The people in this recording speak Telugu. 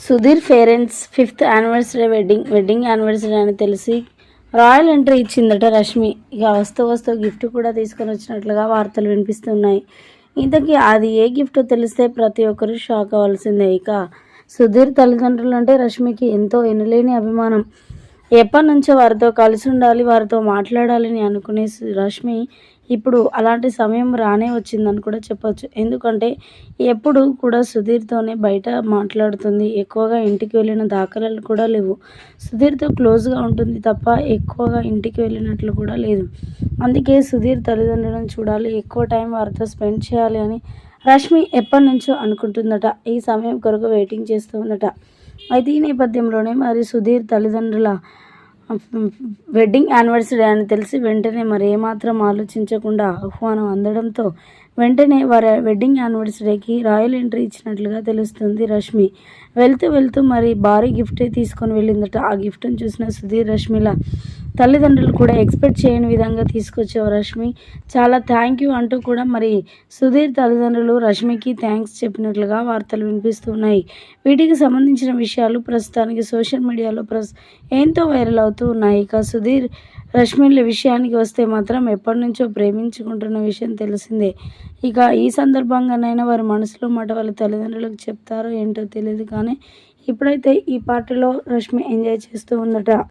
Sudheer parents fifth anniversary wedding wedding anniversary అని తెలిసి రాయల్ ఎంట్రీ ఇచ్చిందట రష్మి. ఇక వస్తూ వస్తూ గిఫ్ట్ కూడా తీసుకొని వచ్చినట్లుగా వార్తలు వినిపిస్తున్నాయి. ఇంతకీ అది ఏ గిఫ్ట్ తెలిస్తే ప్రతి ఒక్కరూ షాక్ అవ్వాల్సిందే. ఇక సుధీర్ తల్లిదండ్రులు అంటే రష్మికి ఎంతో ఎనలేని అభిమానం. ఎప్పటి నుంచో వారితో కలిసి ఉండాలి వారితో మాట్లాడాలని అనుకునే రష్మి ఇప్పుడు అలాంటి సమయం రానే వచ్చిందని కూడా చెప్పొచ్చు. ఎందుకంటే ఎప్పుడు కూడా సుధీర్తోనే బయట మాట్లాడుతుంది. ఎక్కువగా ఇంటికి వెళ్ళిన దాఖలాలు కూడా లేవు. సుధీర్తో క్లోజ్గా ఉంటుంది తప్ప ఎక్కువగా ఇంటికి వెళ్ళినట్లు కూడా లేదు. అందుకే సుధీర్ తల్లిదండ్రులను చూడాలి ఎక్కువ టైం వారితో స్పెండ్ చేయాలి అని రష్మి ఎప్పటి నుంచో అనుకుంటుందట. ఈ సమయం కొరకు వెయిటింగ్ చేస్తూ ఉందట. అయితే ఈ నేపథ్యంలోనే మరి సుధీర్ తల్లిదండ్రుల వెడ్డింగ్ యానివర్సరీ అని తెలిసి వెంటనే మరి ఏమాత్రం ఆలోచించకుండా ఆహ్వానం అందడంతో వెంటనే వారి వెడ్డింగ్ యానివర్సరీకి రాయల్ ఎంట్రీ ఇచ్చినట్లుగా తెలుస్తుంది రష్మి. వెళ్తూ వెళ్తూ మరి భారీ గిఫ్టే తీసుకొని వెళ్ళిందట. ఆ గిఫ్ట్ని చూసిన సుధీర్ రష్మిల తల్లిదండ్రులు కూడా ఎక్స్పెక్ట్ చేయని విధంగా తీసుకొచ్చావు రష్మి. చాలా థ్యాంక్ యూ అంటూ కూడా మరి సుధీర్ తల్లిదండ్రులు రష్మికి థ్యాంక్స్ చెప్పినట్లుగా వార్తలు వినిపిస్తున్నాయి. వీటికి సంబంధించిన విషయాలు ప్రస్తుతానికి సోషల్ మీడియాలో ప్రస్ ఎంతో వైరల్ అవుతూ ఉన్నాయి. ఇక సుధీర్ రష్మిల విషయానికి వస్తే మాత్రం ఎప్పటి నుంచో ప్రేమించుకుంటున్న విషయం తెలిసిందే. ఇక ఈ సందర్భంగానైనా వారి మనసులో మాట వాళ్ళ తల్లిదండ్రులకు చెప్తారో ఏంటో తెలియదు కానీ ఇప్పుడైతే ఈ పాటలో రష్మి ఎంజాయ్ చేస్తూ ఉందట.